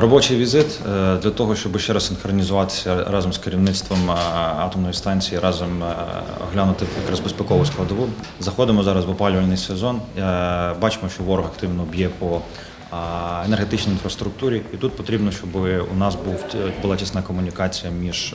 Робочий візит е, для того, щоб ще раз синхронізуватися разом з керівництвом е, атомної станції, разом е, оглянути якраз безпекову складову. Заходимо зараз в опалювальний сезон. Бачимо, що ворог активно б'є по енергетичній інфраструктурі, і тут потрібно, щоб у нас була тісна комунікація між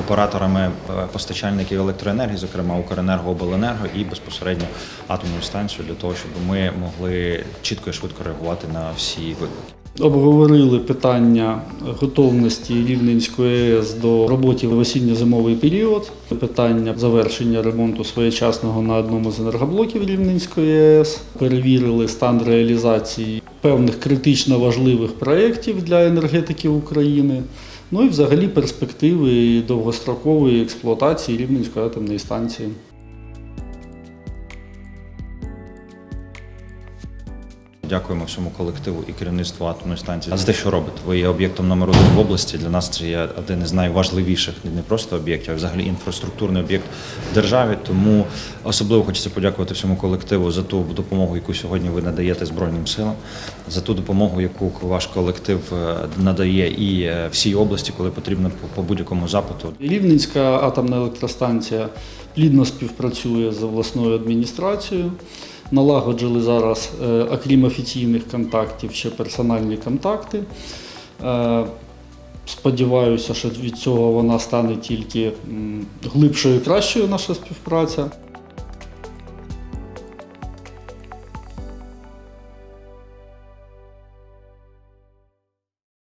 операторами постачальників електроенергії, зокрема Укренерго, Обленерго, і безпосередньо атомною станцією, для того, щоб ми могли чітко і швидко реагувати на всі виклики. Обговорили питання готовності Рівненської АЕС до роботи в осінньо-зимовий період, питання завершення ремонту своєчасного на одному з енергоблоків Рівненської АЕС, перевірили стан реалізації певних критично важливих проєктів для енергетики України. Ну і взагалі перспективи довгострокової експлуатації Рівненської атомної станції. Дякуємо всьому колективу і керівництву атомної станції за те, що робите. Ви є об'єктом номер один в області. Для нас це є один із найважливіших не просто об'єктів, а взагалі інфраструктурний об'єкт в державі. Тому особливо хочеться подякувати всьому колективу за ту допомогу, яку сьогодні ви надаєте Збройним силам, за ту допомогу, яку ваш колектив е, надає і е, всій області, коли потрібно по- по будь-якому запиту. Рівненська атомна електростанція плідно співпрацює з обласною адміністрацією. Налагоджили зараз, е, окрім офіційних контактів, ще персональні контакти. Е, Сподіваюся, що від цього вона стане тільки глибшою і кращою наша співпраця.